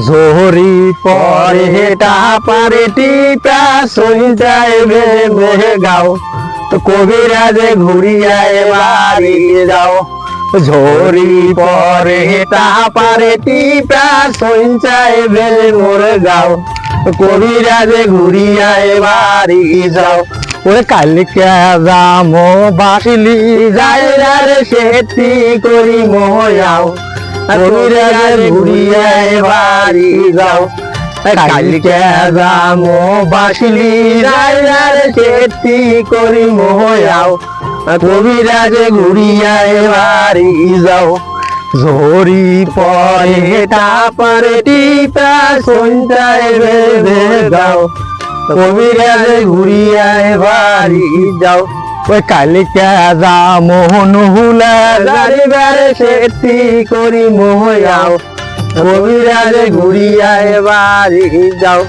জোহরি পরে হেটা পারে টিপা সই যায় বেহে গাও। তো কবিরাজে ঘুরিয়ায় বাড়ি যাও। ঝোরি পরে হেটা পারে টিপা সই যায় বেলে মোর গাও। কবিরাজে ঘুরিয়ায় বাড়ি যাও। ওরে কালিকে যামো বাসিলি যাই রে সেটি করি মোয়াও কবিরাজে ঘুরিয়ায় বাড়ি যাও। কালিকে যামো বাসিলি যাই রে সেটি করি মোয়াও কবিরাজে ঘুরিয়ায় বাড়ি যাও। ঝোরি পরে তাপরে টিপা সঞ্চায় বেঁধে যাও কবিরাজে ঘুরিয়ায় বাড়ি যাও। ওই কালিকা যা মোহন হুলা গাড়ি বারে সেটি করি মোহাও কবিরাজে ঘুরিয়ায় বাড়ি যাও।